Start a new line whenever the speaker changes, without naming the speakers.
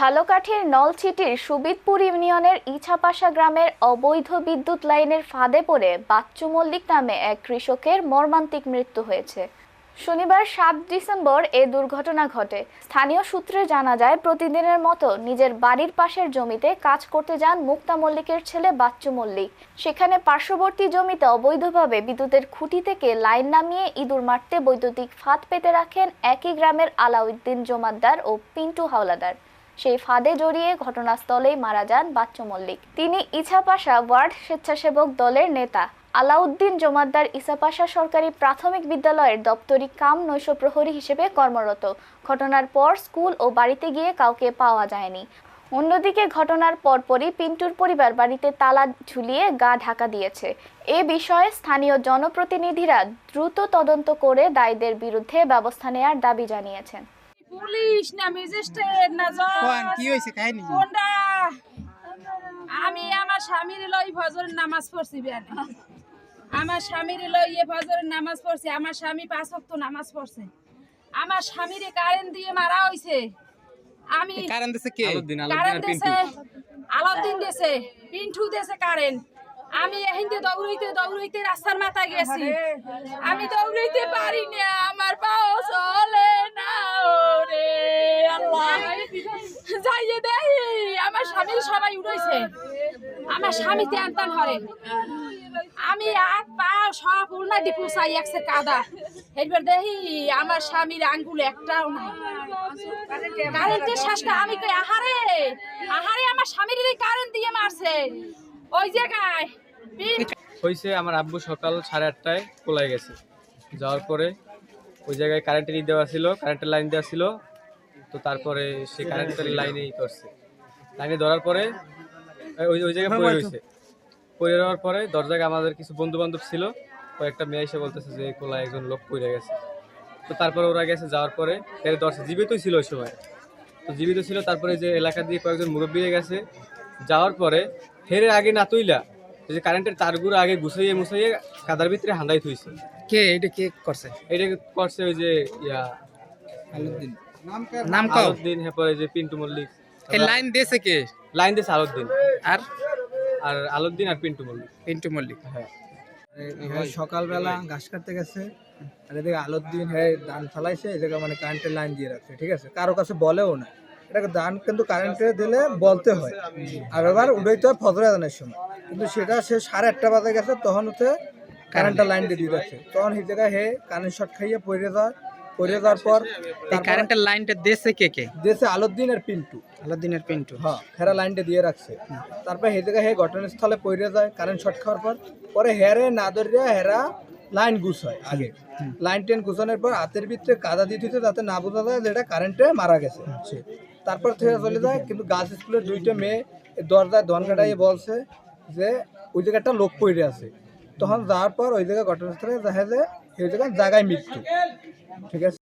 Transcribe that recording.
ঝালকাঠির নলছিটির সুবিদপুর ইউনিয়নের ইছাপাশা গ্রামের অবৈধ বিদ্যুৎ লাইনের ফাঁদে পড়ে বাচ্চু মল্লিক নামে এক কৃষকের মর্মান্তিক মৃত্যু হয়েছে। শনিবার সাত ডিসেম্বর এ দুর্ঘটনা ঘটে। স্থানীয় সূত্রে জানা যায়, প্রতিদিনের মতো নিজের বাড়ির পাশের জমিতে কাজ করতে যান মুক্তা মল্লিকের ছেলে বাচ্চু মল্লিক। সেখানে পার্শ্ববর্তী জমিতে অবৈধভাবে বিদ্যুতের খুঁটি থেকে লাইন নামিয়ে ইঁদুর মারতে বৈদ্যুতিক ফাঁদ পেতে রাখেন একই গ্রামের আলাউদ্দিন জমাদ্দার ও পিন্টু হাওলাদার। সেই ফাঁদে জড়িয়ে ঘটনাস্থলেই মারা যান বাচ্চু মল্লিক। তিনি ইছাপাশা ওয়ার্ড স্বেচ্ছাসেবক দলের নেতা। আলাউদ্দিন জমাদ্দার ইসাপাশা সরকারি প্রাথমিক বিদ্যালয়ের দপ্তরি কাম নৈশ প্রহরী হিসেবে কর্মরত। ঘটনার পর স্কুল ও বাড়িতে গিয়ে কাউকে পাওয়া যায়নি। অন্যদিকে ঘটনার পরপরই পিন্টুর পরিবার বাড়িতে তালা ঝুলিয়ে গা ঢাকা দিয়েছে। এ বিষয়ে স্থানীয় জনপ্রতিনিধিরা দ্রুত তদন্ত করে দায়ীদের বিরুদ্ধে ব্যবস্থা নেয়ার দাবি জানিয়েছেন।
পুলিশ না ম্যাজিস্ট্রেট না
কোন
জজ
কি হয়েছে কাহিনী?
কোনটা? আমি আমার স্বামীর লই ফজরের নামাজ পড়ছি বিয়ানে। আমার স্বামীর লই এ ফজরের নামাজ পড়ছি আমার স্বামী পাঁচ ওয়াক্ত নামাজ পড়ছে। আমার স্বামীরে কারেন্ট দিয়ে মারা হইছে। আমি
কারণ দিছে কে?
কারেন্ট দেছে আলাউদ্দিন দেছে পিন্টু দেছে কারেন্ট। আমি এহিন্দে দৌড়াইতে দৌড়াইতে রাস্তার মাথায় গেছি। আমি দৌড়াইতে পারি না আমার পাও চলে না ওরে আল্লাহ যাইয়ে দেখি আমার স্বামীর সবাই উঠেছে আমার স্বামী টান হরে আমি হাত পা সব উল্না দিপু চাই একসে কাদা। এবার দেখি আমার স্বামীর আঙ্গুল একটাও নাই। কারেন্টের শ্বাসটা আমি কই, আহারে! আহারে, আমার স্বামীর এই কারেন্ট দিয়ে মারছে। ওই জায়গায়
হয়েছে আমার আব্বু সকাল সাড়ে আটটায় কোলায় গেছে। যাওয়ার পরে ওই জায়গায় কারেন্টের ই দেওয়া ছিল কারেন্টের লাইন দেওয়া ছিল। তো তারপরে সে কারেন্টের লাইনেই করছে। লাইনে ধরার পরে ওই ওই জায়গায় পড়ে রয়েছে। পড়ে যাওয়ার পরে দরজায় আমাদের কিছু বন্ধু বান্ধব ছিল। কয়েকটা মেয়ে এসে বলতেছে যে কোলায় একজন লোক পড়ে গেছে। তো তারপরে ওরা গেছে যাওয়ার পরে এর দর্শক জীবিতই ছিল ওই সময়। তো জীবিত ছিল তারপরে যে এলাকা দিয়ে কয়েকজন মুরব্বী গেছে। যাওয়ার পরে হেরে আগে না তুইলা ওই যে কারেন্টের তারগুলো আগে গুছাইয়ে মুছাইয়ে কাদার ভিতরে হান্দাই থুইছে।
কে? এটা কে করছে?
এটা করছে ওই যে ইয়া
আলুদ্দিন নাম কও
হ্যাঁ যে পিন্টু মল্লিক।
লাইন দিয়েছে কে?
লাইন দিয়েছে আলুদ্দিন
আর
আর আলুদ্দিন আর পিন্টু মল্লিক।
পিন্টু মল্লিক।
হ্যাঁ।
সকালবেলা ঘাস কাটতে গেছে আর এদিকে আলোর দিন হ্যাঁ ধান ফেলাইছে এই জায়গায় মানে কারেন্টের লাইন দিয়ে রাখছে ঠিক আছে? কারও কাছে বলেও না। এটাকে ধান কিন্তু কারেন্টে দিলে বলতে হয়। আর এবার উড়াইতে হয় ফজর আদানের সময়। কিন্তু সেটা সে সাড়ে আটটা বাজে গেছে তখন হচ্ছে কারেন্টের লাইন দিয়ে রাখছে তখন এই জায়গায় হে কারেন্ট শর্ট খাইয়ে পড়ে যায় পড়ে যাওয়ার পর
কারেন্টের লাইনটা দিয়েছে কে কে?
দেশে আলোর দিন আর পিন্টু।
আলাদিনের পিন্টু।
হ্যাঁ হেরা লাইনটা দিয়ে রাখছে। তারপর সেই জায়গায় হে ঘটনাস্থলে পড়ে যায় কারেন্ট শর্ট খাওয়ার পর। পরে হেরে না ধরিয়া হেরা লাইন গুছ হয় আগে। লাইন টেন গুছানোর পর হাতের ভিতরে কাদা দিয়ে দিতে যাতে না বোঝা যায় যে এটা কারেন্টে মারা গেছে। তারপর থেকে চলে যায় কিন্তু গার্লস স্কুলের দুইটা মেয়ে দরজায় ধন কাটাইয়ে বলছে যে ওই জায়গায় একটা লোক পড়ে আছে। তখন যাওয়ার পর ওই জায়গায় ঘটনাস্থলে দেখা যায় সেই জায়গায় জায়গায় মৃত্যু। ঠিক আছে?